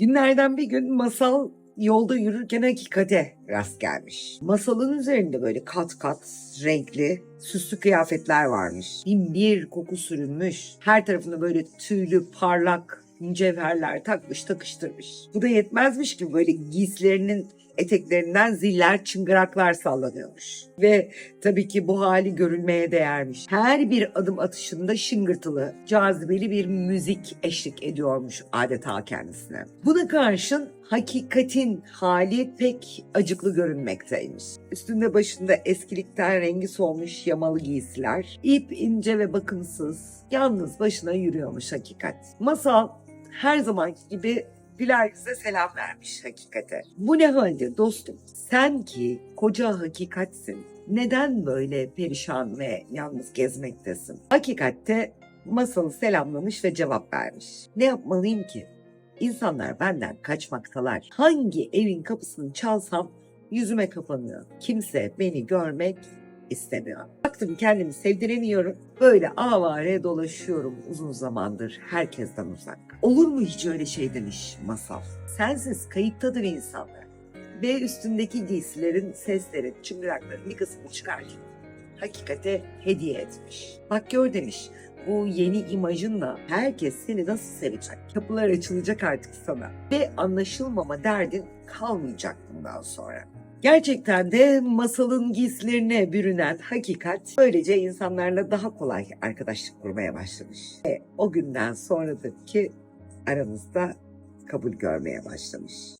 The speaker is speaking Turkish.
Günlerden bir gün masal yolda yürürken hakikate rast gelmiş. Masalın üzerinde böyle kat kat renkli süslü kıyafetler varmış. Bin bir koku sürünmüş. Her tarafında böyle tüylü parlak mücevherler takmış takıştırmış. Bu da yetmezmiş gibi böyle giysilerinin eteklerinden ziller çıngıraklar sallanıyormuş. Ve tabii ki bu hali görülmeye değermiş. Her bir adım atışında şıngırtılı, cazibeli bir müzik eşlik ediyormuş adeta kendisine. Buna karşın hakikatin hali pek acıklı görünmekteymiş. Üstünde başında eskilikten rengi solmuş yamalı giysiler, ip ince ve bakımsız, yalnız başına yürüyormuş hakikat. Masal her zamanki gibi güler yüzle selam vermiş hakikate. Bu ne haldir dostum? Sen ki koca hakikatsin. Neden böyle perişan ve yalnız gezmektesin? Hakikatte masalı selamlamış ve cevap vermiş. Ne yapmalıyım ki? İnsanlar benden kaçmaktalar. Hangi evin kapısını çalsam yüzüme kapanıyor. Kimse beni görmek istemiyor. Baktım kendimi sevdiremiyorum. Böyle avare dolaşıyorum uzun zamandır herkesten uzak. Olur mu hiç öyle şey demiş masal. Sensiz kayıptadır insanlar. Ve üstündeki giysilerin, seslerin, çıngırakların bir kısmını çıkartıp hakikate hediye etmiş. Bak gör demiş bu yeni imajınla herkes seni nasıl sevecek? Kapılar açılacak artık sana. Ve anlaşılmama derdin kalmayacak bundan sonra. Gerçekten de masalın giysilerine bürünen hakikat böylece insanlarla daha kolay arkadaşlık kurmaya başlamış. Ve o günden sonradır ki aramızda kabul görmeye başlamış.